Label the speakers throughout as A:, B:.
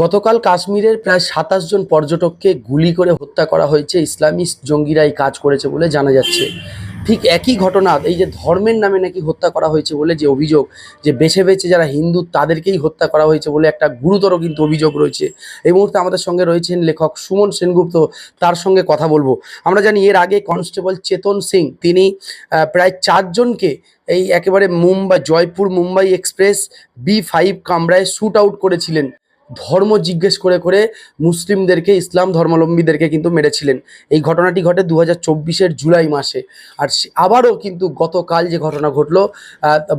A: গতকাল কাশ্মীরের প্রায় সাতাশ জন পর্যটককে গুলি করে হত্যা করা হয়েছে। ইসলামিস্ট জঙ্গিরা এই কাজ করেছে বলে জানা যাচ্ছে। ঠিক একই ঘটনা, এই যে ধর্মের নামে নাকি হত্যা করা হয়েছে বলে যে অভিযোগ, যে বেছে বেছে যারা হিন্দু তাদেরকেই হত্যা করা হয়েছে বলে একটা গুরুতর কিন্তু অভিযোগ রয়েছে। এই মুহূর্তে আমাদের সঙ্গে রয়েছেন লেখক সুমন সেনগুপ্ত, তার সঙ্গে কথা বলব। আমরা জানি এর আগে কনস্টেবল চেতন সিং, তিনি প্রায় চারজনকে এই একেবারে Mumbai Jaipur Mumbai express B five কামরায় শ্যুট আউট করেছিলেন। ধর্ম জিজ্ঞেস করে করে মুসলিমদেরকে, ইসলাম ধর্মাবলম্বীদেরকে কিন্তু মেরেছিলেন। এই ঘটনাটি ঘটে দু হাজার জুলাই মাসে। আর আবারও কিন্তু গতকাল যে ঘটনা ঘটলো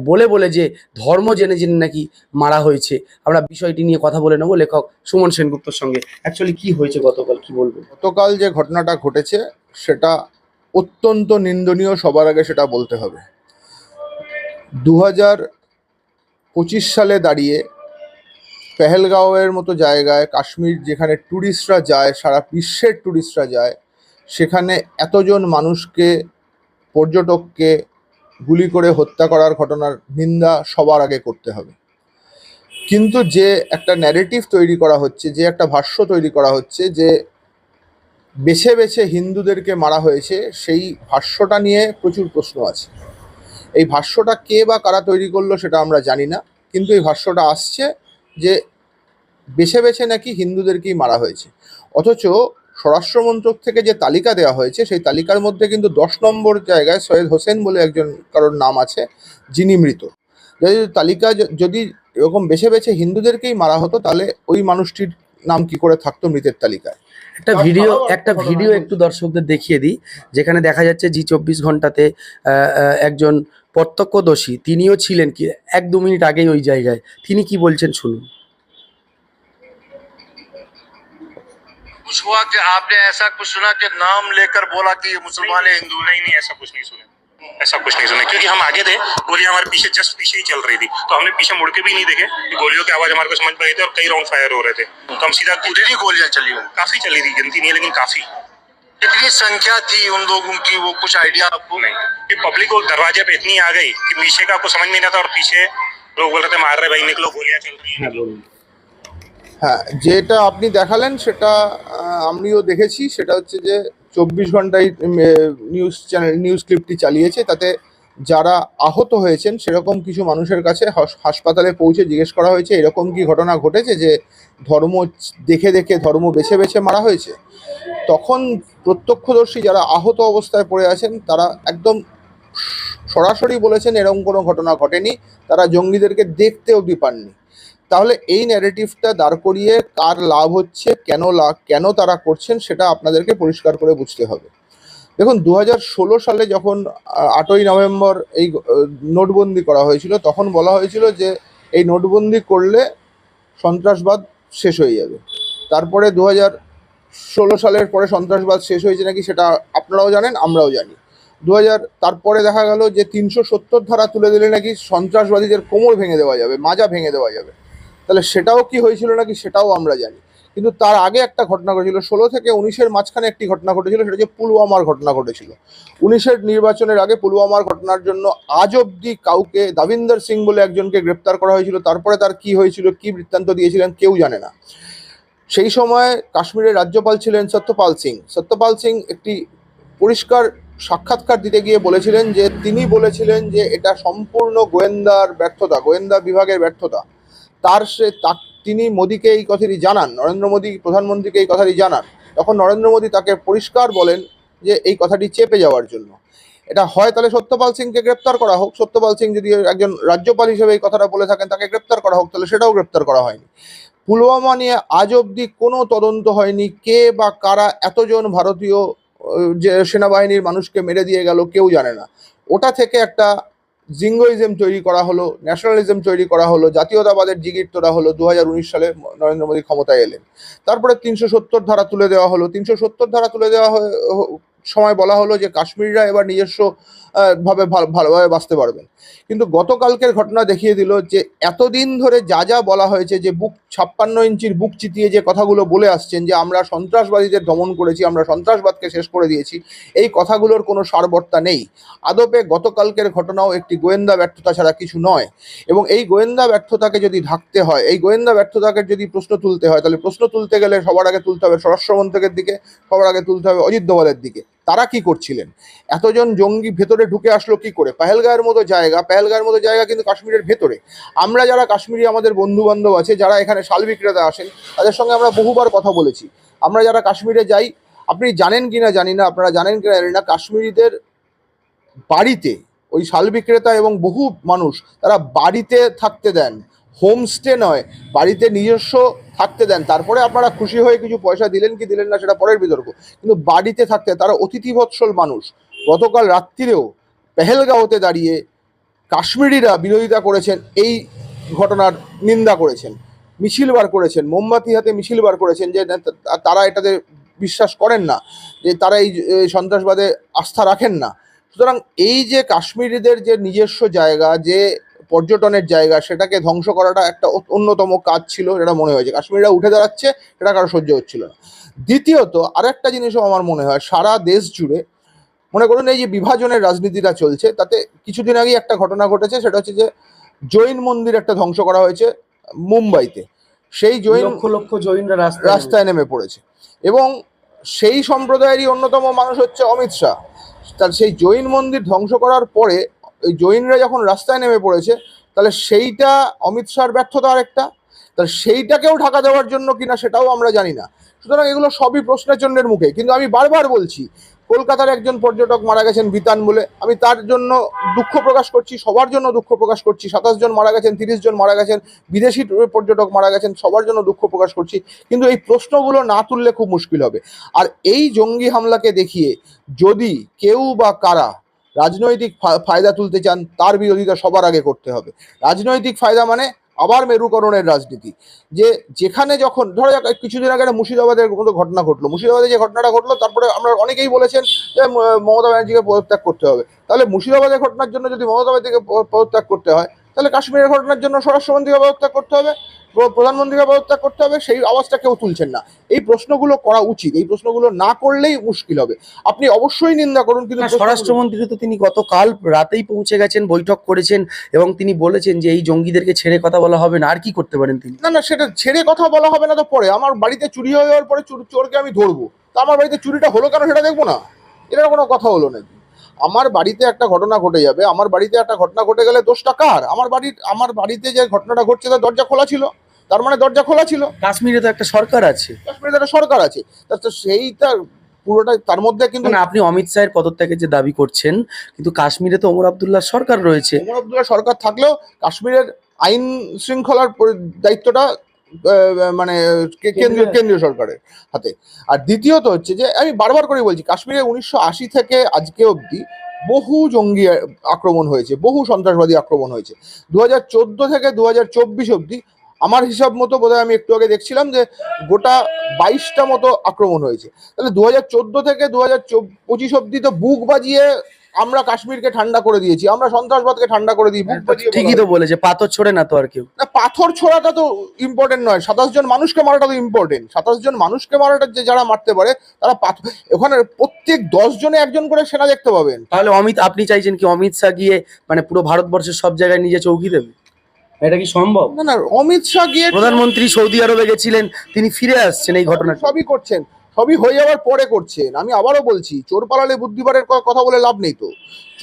A: বলে বলে যে ধর্ম জেনে জেনে নাকি মারা হয়েছে। আমরা বিষয়টি নিয়ে কথা বলে নেব লেখক সুমন সেনগুপ্তর সঙ্গে। অ্যাকচুয়ালি কি হয়েছে গতকাল, কি বলব
B: গতকাল যে ঘটনাটা ঘটেছে, সেটা অত্যন্ত নিন্দনীয়, সবার আগে সেটা বলতে হবে। দু পঁচিশ সালে দাঁড়িয়ে পেহেলগাঁওয়ের মতো জায়গায়, কাশ্মীর যেখানে ট্যুরিস্টরা যায়, সারা বিশ্বের ট্যুরিস্টরা যায়, সেখানে এতজন মানুষকে, পর্যটককে গুলি করে হত্যা করার ঘটনার নিন্দা সবার আগে করতে হবে। কিন্তু যে একটা ন্যারেটিভ তৈরি করা হচ্ছে, যে একটা ভাষ্য তৈরি করা হচ্ছে, যে বেছে বেছে হিন্দুদেরকে মারা হয়েছে, সেই ভাষ্যটা নিয়ে প্রচুর প্রশ্ন আছে। এই ভাষ্যটা কে বা কারা তৈরি করল সেটা আমরা জানি না, কিন্তু এই ভাষ্যটা আসছে। যে বেছে বেছে নাকি হিন্দুদেরকেই মারা হয়েছে। অথচ স্বরাষ্ট্রমন্ত্রক থেকে যে তালিকা দেওয়া হয়েছে সেই তালিকার মধ্যে কিন্তু দশ নম্বর জায়গায় সৈয়দ হোসেন বলে একজন কারোর নাম আছে যিনি মৃত। যদি তালিকা যদি এরকম বেছে বেছে হিন্দুদেরকেই মারা হতো তাহলে ওই মানুষটির নাম কি করে থাকতো মৃতের তালিকায়?
A: একটা ভিডিও একটা ভিডিও একটু দর্শকদের দেখিয়ে দিই যেখানে দেখা যাচ্ছে জি চব্বিশ ঘন্টাতে একজন প্রত্যক্ষদর্শী তিনিও ছিলেন কি এক দু মিনিট আগেই ওই জায়গায় তিনি কি বলছেন শুনুন
C: कुछ हुआ कि आपने ऐसा कुछ सुना कि नाम लेकर बोला कि ये मुसलमान है हिंदू
D: नहीं नहीं ऐसा कुछ नहीं सुना ऐसा कुछ नहीं सुना क्योंकि हम आगे थे गोली हमारे पीछे जस्ट पीछे ही चल रही थी तो हमने पीछे मुड़ के भी नहीं देखे कि गोलियों की आवाज हमारे को समझ में आई थी और कई राउंड फायर हो रहे थे तो हम सीधा कूदे
C: कितनी गोलियां चली हुई
D: काफी चली थी गिनती नहीं है लेकिन काफी
C: कितनी संख्या थी उन लोगों की वो कुछ आइडिया आपको
D: नहीं कि पब्लिक को दरवाजे पे इतनी आ गई कि पीछे का आपको समझ में नहीं आता और पीछे लोग बोल रहे थे मार रहे भाई निकलो गोलियां चल रही है
B: হ্যাঁ যেটা আপনি দেখালেন সেটা আহ, আমিও দেখেছি সেটা হচ্ছে যে চব্বিশ ঘন্টায় নিউজ চ্যানেল নিউজ ক্লিপটি চালিয়েছে তাতে যারা আহত হয়েছেন, সেরকম কিছু মানুষের কাছে হাসপাতালে পৌঁছে জিজ্ঞেস করা হয়েছে, এরকম কি ঘটনা ঘটেছে যে ধর্ম দেখে দেখে ধর্ম বেছে বেছে মারা হয়েছে? তখন প্রত্যক্ষদর্শী যারা আহত অবস্থায় পড়ে আছেন, তারা একদম সরাসরি বলেছেন এরকম কোনো ঘটনা ঘটেনি, তারা জঙ্গিদেরকে দেখতে অবধি পাননি। তাহলে এই ন্যারেটিভটা দাঁড় করিয়ে কার লাভ হচ্ছে, কেন লাভ কেন তারা করছেন, সেটা আপনাদেরকে পরিষ্কার করে বুঝতে হবে। দেখুন দু সালে যখন আটই নভেম্বর এই নোটবন্দি করা হয়েছিল, তখন বলা হয়েছিল যে এই নোটবন্দি করলে সন্ত্রাসবাদ শেষ হয়ে যাবে। তারপরে দু ষোলো সালের পরে সন্ত্রাসবাদ শেষ হয়েছে নাকি সেটা আপনারাও জানেন, আমরাও জানি। দু হাজার তারপরে দেখা গেল যে তিনশো সত্তর ধারা তুলে দিলে নাকি সন্ত্রাসবাদীদের কোমর ভেঙে দেওয়া যাবে, মাজা ভেঙে দেওয়া যাবে। তাহলে সেটাও কি হয়েছিল নাকি সেটাও আমরা জানি। কিন্তু তার আগে একটা ঘটনা ঘটেছিল। ষোলো থেকে উনিশের মাঝখানে একটি ঘটনা ঘটেছিল, সেটা যে পুলওয়ামার ঘটনা ঘটেছিল। উনিশের নির্বাচনের আগে পুলওয়ামার ঘটনার জন্য আজ অবধি কাউকে দাবিন্দর সিং বলে একজনকে গ্রেপ্তার করা হয়েছিল। তারপরে তার কি হয়েছিল, কি বৃত্তান্ত দিয়েছিলেন কেউ জানে না। সেই সময় কাশ্মীরের রাজ্যপাল ছিলেন সত্যপাল সিং। সত্যপাল সিং একটি পরিষ্কার সাক্ষাৎকার দিতে গিয়ে বলেছিলেন যে, তিনি বলেছিলেন যে, এটা সম্পূর্ণ গোয়েন্দার ব্যর্থতা, গোয়েন্দা বিভাগের ব্যর্থতা। তার সে তিনি মোদীকে এই কথাটি জানান, নরেন্দ্র মোদী, প্রধানমন্ত্রীকে এই কথাটি জানান। তখন নরেন্দ্র মোদী তাকে পরিষ্কার বলেন যে এই কথাটি চেপে যাওয়ার জন্য। এটা হয় তাহলে সত্যপাল সিংকে গ্রেপ্তার করা হোক। সত্যপাল সিং যদি একজন রাজ্যপাল হিসেবে এই কথাটা বলে থাকেন, তাকে গ্রেপ্তার করা হোক, তাহলে সেটাও গ্রেপ্তার করা হয়নি। পুলওয়ামা নিয়ে আজ অবধি কোনো তদন্ত হয়নি কে বা কারা এতজন ভারতীয় যে সেনাবাহিনীর মানুষকে মেরে দিয়ে গেল কেউ জানে না। ওটা থেকে একটা জিঙ্গোইজম তৈরি করা হলো, ন্যাশনালিজম তৈরি করা হলো, জাতীয়তাবাদের জিগির তোলা হলো দু হাজার উনিশ সালে নরেন্দ্র মোদী ক্ষমতায় এলেন। তারপরে তিনশো সত্তর ধারা তুলে দেওয়া হলো, তিনশো সত্তর ধারা তুলে দেওয়া সময় বলা হলো যে কাশ্মীররা এবার নিজস্ব ভাবে ভালো- ভালোভাবে বাঁচতে পারবেন কিন্তু গতকালকের ঘটনা দেখিয়ে দিল যে এতদিন ধরে যা যা বলা হয়েছে যে বুক ছাপ্পান্ন ইঞ্চির বুক চিতিয়ে যে কথাগুলো বলে আসছেন যে আমরা সন্ত্রাসবাদীদের দমন করেছি, আমরা সন্ত্রাসবাদকে শেষ করে দিয়েছি, এই কথাগুলোর কোনো সারবর্তা নেই। আদপে গতকালকের ঘটনাও একটি গোয়েন্দা ব্যর্থতা ছাড়া কিছু নয়। এবং এই গোয়েন্দা ব্যর্থতাকে যদি ঢাকতে হয়, এই গোয়েন্দা ব্যর্থতাকে যদি প্রশ্ন তুলতে হয়, তাহলে প্রশ্ন তুলতে গেলে সবার আগে তুলতে হবে স্বরাষ্ট্রমন্ত্রকের দিকে, সবার আগে তুলতে হবে অজিত দোভালের দিকে। তারা কি করছিলেন? এতজন জঙ্গি ভেতরে ঢুকে আসলো কি করে? পেহেলগাঁয়ের মতো জায়গা, পেহেলগাঁয়ের মতো জায়গা কিন্তু কাশ্মীরের ভেতরে। আমরা যারা কাশ্মীরি আমাদের বন্ধু বান্ধব আছে, যারা এখানে শাল বিক্রেতা আসেন, তাদের সঙ্গে আমরা বহুবার কথা বলেছি। আমরা যারা কাশ্মীরে যাই, আপনি জানেন কি না জানি না, আপনারা জানেন কিনা জানি না, কাশ্মীরিদের বাড়িতে ওই শাল বিক্রেতা এবং বহু মানুষ তারা বাড়িতে থাকতে দেন। হোমস্টে নয়, বাড়িতে নিজস্ব থাকতে দেন। তারপরে আপনারা খুশি হয়ে কিছু পয়সা দিলেন কি দিলেন না সেটা পরের বিতর্ক। কিন্তু বাড়িতে থাকতে তারা অতিথিবৎসল মানুষ। গতকাল রাত্রিরেও পেহেলগাঁওতে দাঁড়িয়ে কাশ্মীরিরা বিরোধিতা করেছেন, এই ঘটনার নিন্দা করেছেন। মিছিল বার করেছেন, মোমবাতি হাতে মিছিল বার করেছেন যে তারা এটাতে বিশ্বাস করেন না, যে তারা এই সন্ত্রাসবাদে আস্থা রাখেন না। সুতরাং এই যে কাশ্মীরিদের যে নিজস্ব জায়গা, যে পর্যটনের জায়গা সেটাকে ধ্বংস করাটা একটা অন্যতম কাজ ছিল যেটা মনে হয়েছে। কাশ্মীরিরা উঠে দাঁড়াচ্ছে সেটা কারও সহ্য হচ্ছিল না। দ্বিতীয়ত আরেকটা জিনিসও আমার মনে হয় সারা দেশ জুড়ে মনে করুন এই যে বিভাজনের রাজনীতিটা চলছে তাতে কিছুদিন আগেই একটা ঘটনা ঘটেছে সেটা হচ্ছে যে জৈন মন্দির একটা ধ্বংস করা হয়েছে মুম্বাইতে। সেই জৈন
A: লক্ষ লক্ষ জৈনরা রাস্তায়
B: নেমে পড়েছে। এবং সেই সম্প্রদায়েরই অন্যতম মানুষ হচ্ছে অমিত শাহ। তার সেই জৈন মন্দির ধ্বংস করার পরে ওই জৈনরা যখন রাস্তায় নেমে পড়েছে, তাহলে সেইটা অমিত শাহর ব্যর্থতা আরেকটা। তাহলে সেইটাকেও ঢাকা দেওয়ার জন্য কিনা সেটাও আমরা জানি না। সুতরাং এগুলো সবই প্রশ্নের জন্যের মুখে। কিন্তু আমি বারবার বলছি, কলকাতার একজন পর্যটক মারা গেছেন বিতান বলে। আমি তার জন্য দুঃখ প্রকাশ করছি, সবার জন্য দুঃখ প্রকাশ করছি। সাতাশ জন মারা গেছেন, তিরিশ জন মারা গেছেন, বিদেশি পর্যটক মারা গেছেন, সবার জন্য দুঃখ প্রকাশ করছি। কিন্তু এই প্রশ্নগুলো না তুললে খুব মুশকিল হবে। আর এই জঙ্গি হামলাকে দেখিয়ে যদি কেউ বা কারা রাজনৈতিক ফায়দা তুলতে চান, তার বিরোধিতা সবার আগে করতে হবে। রাজনৈতিক ফায়দা মানে আবার মেরুকরণের রাজনীতি। যে যেখানে যখন, ধরো কিছুদিন আগে মুর্শিদাবাদের মতো ঘটনা ঘটলো। মুর্শিদাবাদে যে ঘটনাটা ঘটলো, তারপরে আমরা অনেকেই বলেছেন যে মমতা ব্যানার্জিকে পদত্যাগ করতে হবে। তাহলে মুর্শিদাবাদের ঘটনার জন্য যদি মমতা ব্যানার্জিকে পদত্যাগ করতে হয়, তাহলে কাশ্মীরের ঘটনার জন্য স্বরাষ্ট্রমন্ত্রীকে পদত্যাগ করতে হবে। প্রধানমন্ত্রীকে পদত্যাগ করতে হবে সেই আওয়াজটা কেউ তুলছেন না। এই প্রশ্নগুলো করা উচিত এই প্রশ্নগুলো না করলেই মুশকিল হবে। আপনি অবশ্যই নিন্দা করুন কিন্তু
A: স্বরাষ্ট্রমন্ত্রী তো তিনি গতকাল রাতেই পৌঁছে গেছেন বৈঠক করেছেন এবং তিনি বলেছেন যে এই জঙ্গিদেরকে ছেড়ে কথা বলা হবে না আর কি করতে পারেন তিনি?
B: না না সেটা ছেড়ে কথা বলা হবে না তো পরে। আমার বাড়িতে চুরি হয়ে যাওয়ার পরে চোর- চোরকে আমি ধরবো। তা আমার বাড়িতে চুরিটা হলো কেন সেটা দেখব না? এটা কোনো কথা হলো নাকি আমার বাড়িতে একটা ঘটনা ঘটে যাবে আমার বাড়িতে একটা ঘটনা ঘটে গেলে দোষটা কার? আমার বাড়ির আমার বাড়িতে যে ঘটনাটা ঘটছে তার দরজা খোলা ছিল। তার মানে দরজা খোলা ছিল।
A: কাশ্মীরে তো একটা সরকার আছে।
B: কাশ্মীরে তো একটা সরকার আছে। তা তো সেইটা পুরোটা তার মধ্যে কিন্তু
A: আপনি অমিত শাহের পদত্যাগের যে দাবি করছেন কিন্তু কাশ্মীরে তো ওমর আবদুল্লাহ সরকার রয়েছে।
B: ওমর আবদুল্লাহ সরকার থাকলেও কাশ্মীরের আইন শৃঙ্খলার দায়িত্বটা মানে কেন্দ্রীয়
A: কেন্দ্রীয়-
B: সরকারের হাতে। আর দ্বিতীয়ত হচ্ছে যে আমি বারবার করে বলছি কাশ্মীরে উনিশশো আশি থেকে আজকে অবধি বহু জঙ্গি আক্রমণ হয়েছে বহু সন্ত্রাসবাদী আক্রমণ হয়েছে। দু হাজার চোদ্দ থেকে দু হাজার চব্বিশ অবধি আমার হিসাব মতো বোধহয় আমি একটু আগে দেখছিলাম যে গোটা বাইশটা মতো আক্রমণ হয়েছে। তাহলে দু হাজার চোদ্দ থেকে দু হাজার পঁচিশ অবধি তো বুক বাজিয়ে আমরা কাশ্মীরকে ঠান্ডা করে দিয়েছি আমরা সন্ত্রাসবাদকে ঠান্ডা করে দিই
A: ঠিকই তো বলেছে পাথর ছোড়ে না তো আর কেউ।
B: না পাথর ছোড়াটা তো ইম্পর্টেন্ট নয় সাতাশ জন মানুষকে মারাটা তো ইম্পর্টেন্ট সাতাশ জন মানুষকে মারাটা যে যারা মারতে পারে তারা পাথর ওখানে প্রত্যেক দশ জনে একজন করে সেনা দেখতে পাবেন।
A: তাহলে অমিত আপনি চাইছেন কি অমিত শাহ গিয়ে মানে পুরো ভারতবর্ষের সব জায়গায় নিজে চৌকি দেবে? এটা কি সম্ভব?
B: না না অমিত শাহ গিয়ে
A: প্রধানমন্ত্রী সৌদি আরবে গেছিলেন তিনি ফিরে আসছেন এই ঘটনা
B: সবই করছেন। সবই হয়ে যাওয়ার পরে করছেন। আমি আবারও বলছি চোর পালালে বুদ্ধিবারের কথা বলে লাভ নেই তো।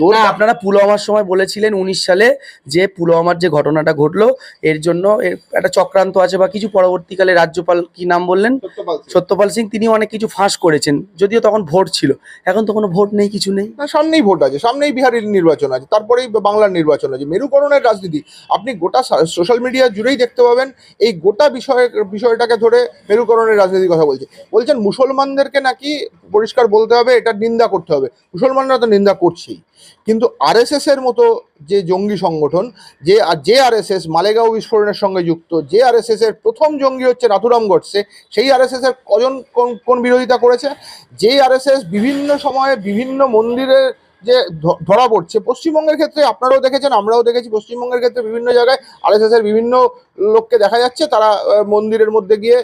A: না আপনারা পুলওয়ামার সময় বলেছিলেন উনিশ সালে যে পুলওয়ামার যে ঘটনাটা ঘটলো এর জন্য এর একটা চক্রান্ত আছে বা কিছু পরবর্তীকালে রাজ্যপাল কি নাম বললেন?
B: সত্যপাল সিং।
A: সত্যপাল সিং তিনি অনেক কিছু ফাঁস করেছেন যদিও তখন ভোট ছিল। এখন তো কোনো ভোট নেই কিছু নেই।
B: না সামনেই ভোট আছে সামনেই বিহারের নির্বাচন আছে তারপরেই বাংলার নির্বাচন আছে। মেরুকরণের রাজনীতি আপনি গোটা সোশ্যাল মিডিয়া জুড়েই দেখতে পাবেন এই গোটা বিষয়ের বিষয়টাকে ধরে মেরুকরণের রাজনীতির কথা বলছে। বলছেন মুসলমানদেরকে নাকি পরিষ্কার বলতে হবে এটা নিন্দা করতে হবে। মুসলমানরা তো নিন্দা করছেই। কিন্তু আরএসএস এর মতো যে জঙ্গি সংগঠন, যে যে আরএসএস মালেগাঁও বিস্ফোরণের সঙ্গে যুক্ত, যে আরএসএস এর প্রথম জঙ্গি হচ্ছে নাথুরাম গডসে সেই আরএসএস এর কজন কোন বিরোধিতা করেছে? যে আরএসএস বিভিন্ন সময়ে বিভিন্ন মন্দিরের যে ধরা পড়ছে, পশ্চিমবঙ্গের ক্ষেত্রে আপনারাও দেখেছেন, আমরাও দেখেছি, পশ্চিমবঙ্গের ক্ষেত্রে বিভিন্ন জায়গায় আরএসএস এর বিভিন্ন লোককে দেখা যাচ্ছে, তারা মন্দিরের মধ্যে গিয়ে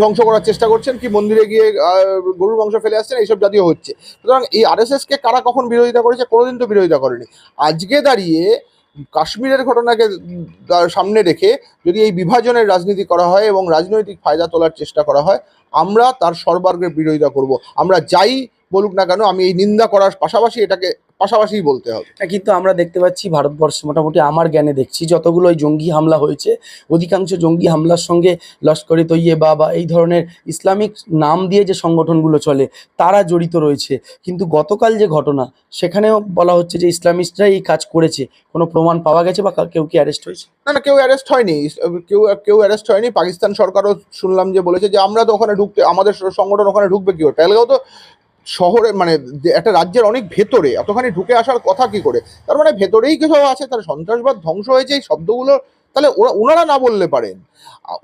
B: ধ্বংস করার চেষ্টা করছেন কি মন্দিরে গিয়ে গরুর মাংস ফেলে আসছেন, এইসব জাতীয় হচ্ছে। সুতরাং এই আরএসএস কে কারা কখন বিরোধিতা করেছে, কোনোদিন তো বিরোধিতা করেনি। আজকে দাঁড়িয়ে কাশ্মীরের ঘটনাকে সামনে রেখে যদি এই বিভাজনের রাজনীতি করা হয় এবং রাজনৈতিক ফায়দা তোলার চেষ্টা করা হয়, আমরা তার সর্বার্গের বিরোধিতা করব। আমরা যাই বলুক না কেন আমি এই নিন্দা করার পাশাপাশি এটাকে পাশাপাশিই বলতে হবে।
A: হ্যাঁ, কিন্তু আমরা দেখতে পাচ্ছি ভারতবর্ষে মোটামুটি আমার জ্ঞানে দেখছি যতগুলো ওই জঙ্গি হামলা হয়েছে অধিকাংশ জঙ্গি হামলার সঙ্গে লস্করে তৈয়ে বা বা এই ধরনের ইসলামিক নাম দিয়ে যে সংগঠনগুলো চলে তারা জড়িত রয়েছে। কিন্তু গতকাল যে ঘটনা সেখানেও বলা হচ্ছে যে ইসলামিস্টরাই এই কাজ করেছে। কোনো প্রমাণ পাওয়া গেছে বা কেউ কি অ্যারেস্ট হয়েছে?
B: না না কেউ অ্যারেস্ট হয়নি। কেউ কেউ অ্যারেস্ট হয়নি। পাকিস্তান সরকারও শুনলাম যে বলেছে যে আমরা তো ওখানে ঢুকতে আমাদের সংগঠন ওখানে ঢুকবে কি করে? পেহেলগাঁও তো শহরে মানে একটা রাজ্যের অনেক ভেতরে এতখানি ঢুকে আসার কথা কি করে? তার মানে ভেতরেই কিছু আছে তার সন্ত্রাসবাদ ধ্বংস হয়েছে এই শব্দগুলো তাহলে ওরা ওনারা না বললে পারেন।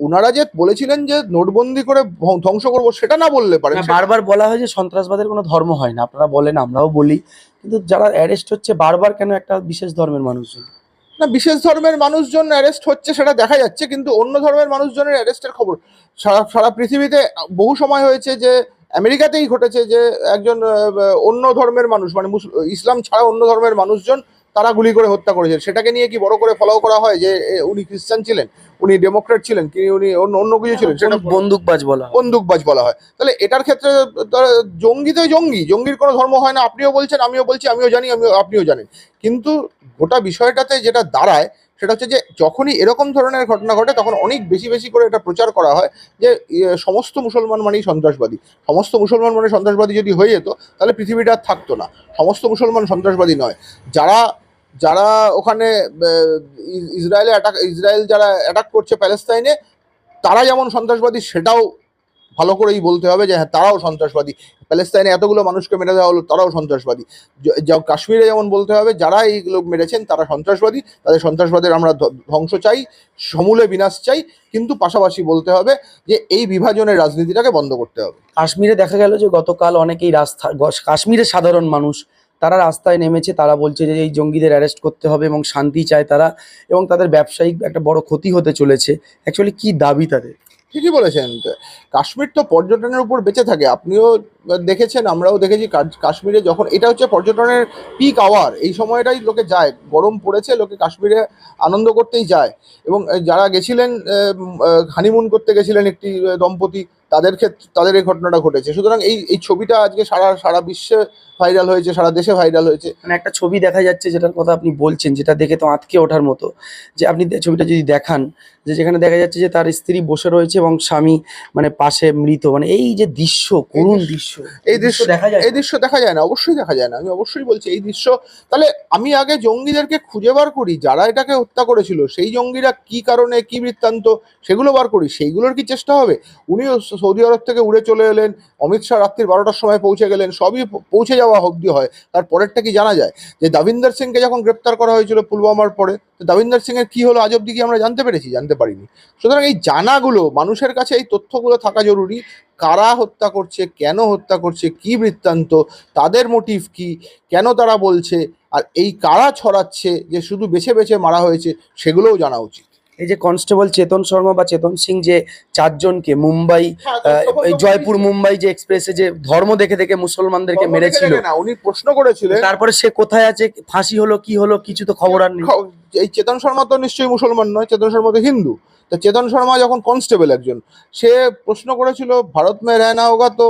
B: ওনারা যে বলেছিলেন যে নোটবন্দি করে ধ্বংস করব সেটা না বললে পারেন।
A: বারবার বলা হয় যে সন্ত্রাসবাদের কোনো ধর্ম হয় না আপনারা বলেন আমরাও বলি। কিন্তু যারা অ্যারেস্ট হচ্ছে বারবার কেন একটা বিশেষ ধর্মের মানুষজন?
B: না বিশেষ ধর্মের মানুষজন অ্যারেস্ট হচ্ছে সেটা দেখা যাচ্ছে কিন্তু অন্য ধর্মের মানুষজনের অ্যারেস্টের খবর সারা সারা পৃথিবীতে বহু সময় হয়েছে যে আমেরিকাতেই ঘটেছে যে একজন অন্য ধর্মের মানুষ মানে ইসলাম ছাড়া অন্য ধর্মের মানুষজন তারা গুলি করে হত্যা করেছে। সেটাকে নিয়ে কি বড় করে ফলো করা হয় যে উনি খ্রিস্টান ছিলেন উনি ডেমোক্রেট ছিলেন কি উনি অন্য অন্য কিছু ছিলেন সেটা
A: বন্দুকবাজ বলা।
B: বন্দুকবাজ বলা হয়। তাহলে এটার ক্ষেত্রে তারা জঙ্গি তো জঙ্গি জঙ্গির কোনো ধর্ম হয় না। আপনিও বলছেন আমিও বলছি আমিও জানি আমিও আপনিও জানেন। কিন্তু গোটা বিষয়টাতে যেটা দাঁড়ায় সেটা হচ্ছে যে যখনই এরকম ধরনের ঘটনা ঘটে, তখন অনেক বেশি বেশি করে এটা প্রচার করা হয় যে সমস্ত মুসলমান মানেই সন্ত্রাসবাদী। সমস্ত মুসলমান মানে সন্ত্রাসবাদী যদি হয়ে যেত, তাহলে পৃথিবীটা আর থাকতো না। সমস্ত মুসলমান সন্ত্রাসবাদী নয়। যারা যারা ওখানে ইসরায়েলে অ্যাটাক, ইসরায়েল যারা অ্যাটাক করছে প্যালেস্তাইনে, তারা যেমন সন্ত্রাসবাদী, সেটাও ভালো করেই বলতে হবে যে হ্যাঁ তারাও সন্ত্রাসবাদী। প্যালেস্তাইনে এতগুলো মানুষকে মেরে দেওয়া হলো, তারাও সন্ত্রাসবাদী। কাশ্মীরে যেমন বলতে হবে, যারা এইগুলো মেরেছেন, তারা সন্ত্রাসবাদী। তাদের সন্ত্রাসবাদের আমরা ধ্বংস চাই, সমূলে বিনাশ চাই। কিন্তু পাশাপাশি বলতে হবে যে, এই বিভাজনের রাজনীতিটাকে বন্ধ করতে হবে।
A: কাশ্মীরে দেখা গেল যে, গতকাল অনেকেই রাস্তা কাশ্মীরের সাধারণ মানুষ, তারা রাস্তায় নেমেছে, তারা বলছে যে, এই জঙ্গিদের অ্যারেস্ট করতে হবে এবং শান্তি চায় তারা এবং তাদের ব্যবসায়িক একটা বড় ক্ষতি হতে চলেছে। অ্যাকচুয়ালি কি দাবি তাদের?
B: ঠিকই বলেছেন। কাশ্মীর তো পর্যটনের উপর বেঁচে থাকে। আপনিও দেখেছেন, আমরাও দেখেছি কাশ্মীরে যখন, এটা হচ্ছে পর্যটনের পিক আওয়ার এই সময়টাই লোকে যায়। গরম পড়েছে, লোকে কাশ্মীরে আনন্দ করতেই যায়। এবং যারা গেছিলেন হানিমুন করতে গেছিলেন একটি দম্পতি তাদের ক্ষেত্রে তাদের এই ঘটনাটা ঘটেছে। সুতরাং এই এই ছবিটা আজকে সারা সারা বিশ্বে ভাইরাল হয়েছে সারা দেশে ভাইরাল হয়েছে।
A: মানে একটা ছবি দেখা যাচ্ছে যেটার কথা আপনি বলছেন যেটা দেখে তো আঁতকে ওঠার মতো। যে আপনি ছবিটা যদি দেখান যে যেখানে দেখা যাচ্ছে যে তার স্ত্রী বসে রয়েছে এবং স্বামী মানে পাশে মৃত। মানে এই যে দৃশ্য করুণ দৃশ্য।
B: এই দৃশ্য
A: দেখা যায়
B: এই দৃশ্য দেখা যায় না অবশ্যই দেখা যায় না। আমি অবশ্যই বলছি এই দৃশ্য তাহলে আমি আগে জঙ্গিদেরকে খুঁজে বার করি যারা এটাকে হত্যা করেছিল সেই জঙ্গিরা কি কারণে কি বৃত্তান্ত সেগুলো বার করি সেইগুলোর কি চেষ্টা হবে? উনিও সৌদি আরব থেকে উড়ে চলে এলেন, অমিত শাহ রাত্রির বারোটার সময় পৌঁছে গেলেন, সবই পৌঁছে যাওয়া অব্দি হয়। তার পরেরটা কি জানা যায়? যে দাবিন্দর সিংকে যখন গ্রেপ্তার করা হয়েছিল পুলওয়ামার পরে, তো দাবিন্দর সিংয়ের কী হলো আজ অব্দি কি আমরা জানতে পেরেছি? জানতে পারিনি। সুতরাং এই জানাগুলো, মানুষের কাছে এই তথ্যগুলো থাকা জরুরি। কারা হত্যা করছে, কেন হত্যা করছে, কি বৃত্তান্ত, তাদের মোটিভ কি, কেন তারা বলছে, আর এই কারা ছড়াচ্ছে, যে শুধু বেছে বেছে মারা হয়েছে, সেগুলোও জানা উচিত।
A: এই যে কনস্টেবল চেতন শর্মা বা চেতন সিং যে চারজনকে মুম্বাই আহ, জয়পুর মুম্বাই যে এক্সপ্রেসে যে ধর্ম দেখে দেখে মুসলমানদেরকে মেরেছিল।
B: না উনি প্রশ্ন করেছিলেন।
A: তারপরে সে কোথায় আছে ফাঁসি হলো কি হলো কিছু তো খবর আর নেই।
B: এই চেতন শর্মা তো নিশ্চয়ই মুসলমান নয় চেতন শর্মা তো হিন্দু। তো চেতন শর্মা যখন কনস্টেবল একজন সে প্রশ্ন করেছিল ভারত মে রহনা হোগা তো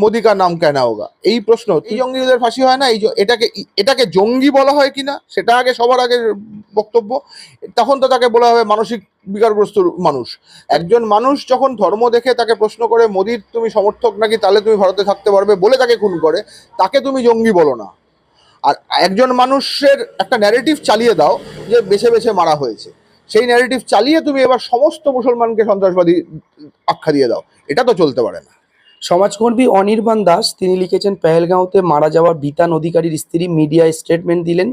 B: মোদি কা নাম কেনা হোগা এই প্রশ্ন এই জঙ্গিদের ফাঁসি হয় না? এই এটাকে এটাকে জঙ্গি বলা হয় কিনা? সেটা আগে সবার আগে বক্তব্য। তখন তো তাকে বলা হবে মানসিক বিকারগ্রস্ত মানুষ। একজন মানুষ যখন ধর্ম দেখে তাকে প্রশ্ন করে মোদির তুমি সমর্থক নাকি? তাহলে তুমি ভারতে থাকতে পারবে? বলে তাকে খুন করে তাকে তুমি জঙ্গি বলো না। আর একজন মানুষের একটা ন্যারেটিভ চালিয়ে দাও যে বেছে বেছে মারা হয়েছে। সেই ন্যারেটিভ চালিয়ে তুমি এবার সমস্ত মুসলমানকে সন্ত্রাসবাদী আখ্যা দিয়ে দাও। এটা তো চলতে পারে না।
A: সমাজকর্মী অনির্বাণ দাস, তিনি লিখেছেন, পেহেলগাঁওতে মারা যাওয়া বিতান অধিকারীর স্ত্রী মিডিয়ায় স্টেটমেন্ট দিলেন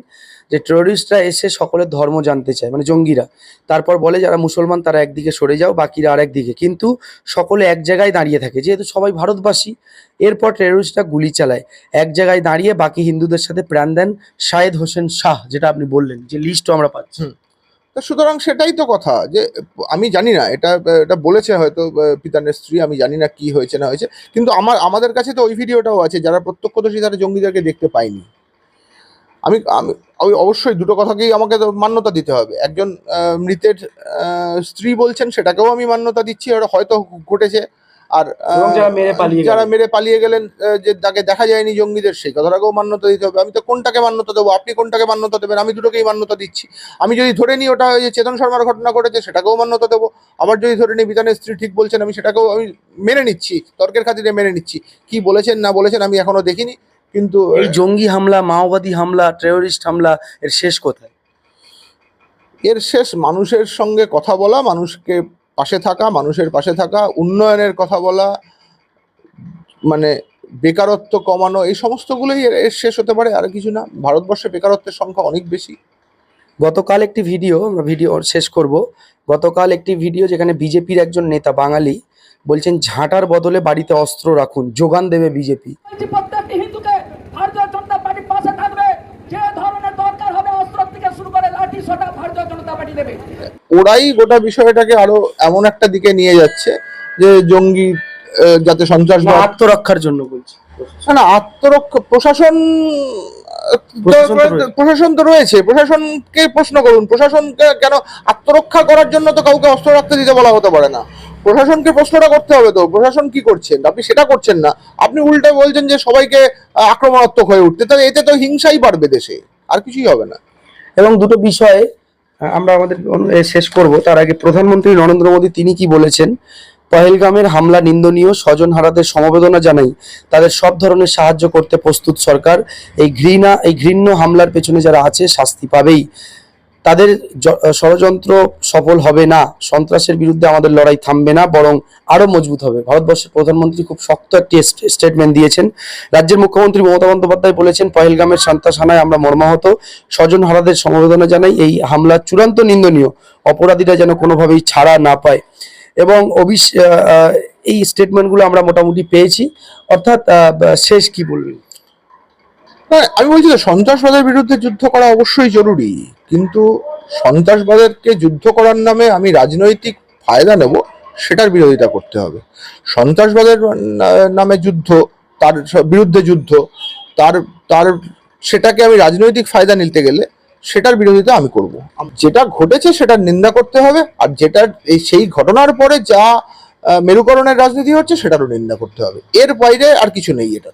A: যে টেরোরিস্টরা এসে সকলের ধর্ম জানতে চায় মানে জঙ্গিরা। তারপর বলে, যারা মুসলমান, তারা একদিকে সরে যাও, বাকিরা আর একদিকে কিন্তু সকলে এক জায়গায় দাঁড়িয়ে থাকে, যেহেতু সবাই ভারতবাসী। এরপর টেরোরিস্টরা গুলি চালায়। এক জায়গায় দাঁড়িয়ে বাকি হিন্দুদের সাথে প্রাণ দেন শাহেদ হোসেন শাহ, যেটা আপনি বললেন, যে লিস্টও আমরা পাচ্ছি।
B: তা সুতরাং সেটাই তো কথা যে, আমি জানি না, এটা এটা বলেছে হয়তো পিতানের স্ত্রী আমি জানি না কি হয়েছে, না হয়েছে। কিন্তু আমার, আমাদের কাছে তো ওই ভিডিওটাও আছে, যারা প্রত্যক্ষদর্শী তারা জঙ্গিদেরকে দেখতে পায়নি। আমি আমি অবশ্যই দুটো কথাকেই আমাকে মান্যতা দিতে হবে। একজন মৃতের স্ত্রী বলছেন, সেটাকেও আমি মান্যতা দিচ্ছি হয়তো ঘটেছে। আর
A: যারা মেরে পালিয়ে
B: যারা
A: গেলেন।
B: মেরে পালিয়ে গেলেন যে তাকে দেখা যায়নি জঙ্গিদের সেই কথাটাকেও মান্যতা দিতে হবে। আমি তো কোনটাকে মান্যতা দেবো? আপনি কোনটাকে মান্যতা দেবেন? আমি দুটোকেই মান্যতা দিচ্ছি। আমি যদি ধরে নিই ওটা ওই যে চেতন শর্মার ঘটনা ঘটেছে সেটাকেও মান্যতা দেবো। আবার যদি ধরে নিই বিধানের স্ত্রী ঠিক বলছেন আমি সেটাকেও আমি মেনে নিচ্ছি তর্কের খাতিরে মেনে নিচ্ছি। কি বলেছেন না বলেছেন আমি এখনও দেখিনি কিন্তু
A: এই জঙ্গি হামলা মাওবাদী হামলা টেরোরিস্ট হামলা এর শেষ কোথায়?
B: এর শেষ মানুষের সঙ্গে কথা বলা মানুষকে পাশে থাকা মানুষের পাশে থাকা উন্নয়নের কথা বলা মানে বেকারত্ব কমানো এই সমস্তগুলোই এর শেষ হতে পারে আর কিছু না। ভারতবর্ষে বেকারত্বের সংখ্যা অনেক বেশি।
A: গতকাল একটি ভিডিও আমরা ভিডিও শেষ করব। গতকাল একটি ভিডিও যেখানে বিজেপির একজন নেতা বাঙালি বলছেন ঝাঁটার বদলে বাড়িতে অস্ত্র রাখুন যোগান দেবে বিজেপি
E: বলছি প্রত্যেকটি হিন্দুকে ভারতীয় জনতা পার্টির পাশে থাকবে যে ধরনের দরকার হবে অস্ত্র থেকে শুরু করে লাঠি সোটা ভারতীয় জনতা পার্টি দেবে
B: ওরাই গোটা বিষয়টাকে আরও এমন একটা দিকে নিয়ে যাচ্ছে যে জঙ্গি আহ, যাতে সন্ত্রাসবাদ
A: আত্মরক্ষার জন্য বলছি।
B: না না আত্মরক্ষা প্রশাসন
A: প্রশাসন তো রয়েছে।
B: প্রশাসনকে প্রশ্ন করুন প্রশাসনকে কেন আত্মরক্ষা করার জন্য তো কাউকে অস্ত্র রাখতে দিতে বলা হতে পারে না? প্রশাসনকে প্রশ্নটা করতে হবে তো প্রশাসন কি করছেন? আপনি সেটা করছেন না। আপনি উল্টে বলছেন যে সবাইকে আহ, আক্রমণাত্মক হয়ে উঠতে তাহলে এতে তো হিংসাই বাড়বে দেশে আর কিছুই হবে না।
A: এবং দুটো বিষয়ে আমরা আমাদের শেষ করব। তার আগে প্রধানমন্ত্রী নরেন্দ্র মোদী, তিনি কি বলেছেন? পহেলগামের হামলা নিন্দনীয় স্বজন হারাদের সমবেদনা জানাই। তাদের সব ধরনের সাহায্য করতে প্রস্তুত সরকার। এই ঘৃণা, এই ঘৃণ্য হামলার পেছনে যারা আছে, শাস্তি পাবেই। তাদের ষড়যন্ত্র সফল হবে না সন্ত্রাসের বিরুদ্ধে আমাদের লড়াই থামবে না বরং আরও মজবুত হবে। ভারতবর্ষের প্রধানমন্ত্রী খুব শক্ত একটি স্টেটমেন্ট দিয়েছেন। রাজ্যের মুখ্যমন্ত্রী মমতা বন্দ্যোপাধ্যায় বলেছেন পহেলগামের সন্ত্রাস হানায় আমরা মর্মাহত। স্বজন হারাদের সমবেদনা জানাই এই হামলা চূড়ান্ত নিন্দনীয়। অপরাধীরা যেন কোনোভাবেই ছাড়া না পায়। এবং আহ, এই স্টেটমেন্টগুলো আমরা মোটামুটি পেয়েছি। অর্থাৎ শেষ কি বলবেন?
B: হ্যাঁ আমি বলছি যে সন্ত্রাসবাদের বিরুদ্ধে যুদ্ধ করা অবশ্যই জরুরি। কিন্তু সন্ত্রাসবাদেরকে যুদ্ধ করার নামে আমি রাজনৈতিক ফায়দা নেব, সেটার বিরোধিতা করতে হবে। সন্ত্রাসবাদের নামে যুদ্ধ, তার বিরুদ্ধে যুদ্ধ, তার তার, সেটাকে আমি রাজনৈতিক ফায়দা নিতে গেলে সেটার বিরোধিতা আমি করব। যেটা ঘটেছে সেটার নিন্দা করতে হবে, আর যেটা এই সেই ঘটনার পরে যা মেরুকরণের রাজনীতি হচ্ছে সেটারও নিন্দা করতে হবে। এর বাইরে আর কিছু নেই এটা।